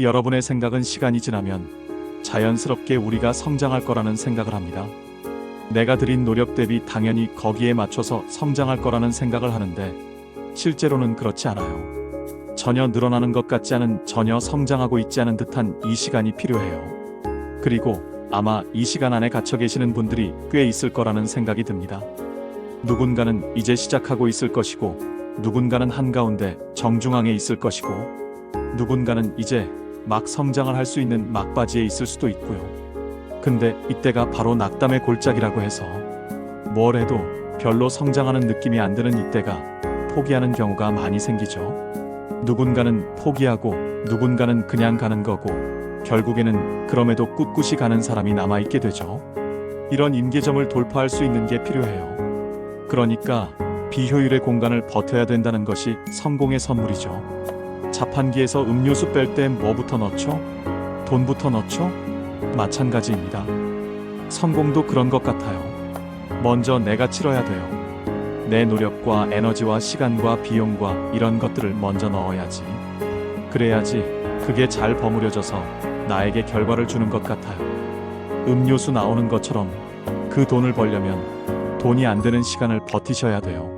여러분의 생각은 시간이 지나면 자연스럽게 우리가 성장할 거라는 생각을 합니다. 내가 들인 노력 대비 당연히 거기에 맞춰서 성장할 거라는 생각을 하는데 실제로는 그렇지 않아요. 전혀 늘어나는 것 같지 않은 전혀 성장하고 있지 않은 듯한 이 시간이 필요해요. 그리고 아마 이 시간 안에 갇혀 계시는 분들이 꽤 있을 거라는 생각이 듭니다. 누군가는 이제 시작하고 있을 것이고, 누군가는 한가운데 정중앙에 있을 것이고, 누군가는 이제 막 성장을 할 수 있는 막바지에 있을 수도 있고요. 근데 이때가 바로 낙담의 골짜기라고 해서 뭘 해도 별로 성장하는 느낌이 안 드는 이때가 포기하는 경우가 많이 생기죠. 누군가는 포기하고 누군가는 그냥 가는 거고 결국에는 그럼에도 꿋꿋이 가는 사람이 남아있게 되죠. 이런 임계점을 돌파할 수 있는 게 필요해요. 그러니까 비효율의 공간을 버텨야 된다는 것이 성공의 선물이죠. 자판기에서 음료수 뺄때 뭐부터 넣죠? 돈부터 넣죠? 마찬가지입니다. 성공도 그런 것 같아요. 먼저 내가 치러야 돼요. 내 노력과 에너지와 시간과 비용과 이런 것들을 먼저 넣어야지. 그래야지 그게 잘 버무려져서 나에게 결과를 주는 것 같아요. 음료수 나오는 것처럼 그 돈을 벌려면 돈이 안 되는 시간을 버티셔야 돼요.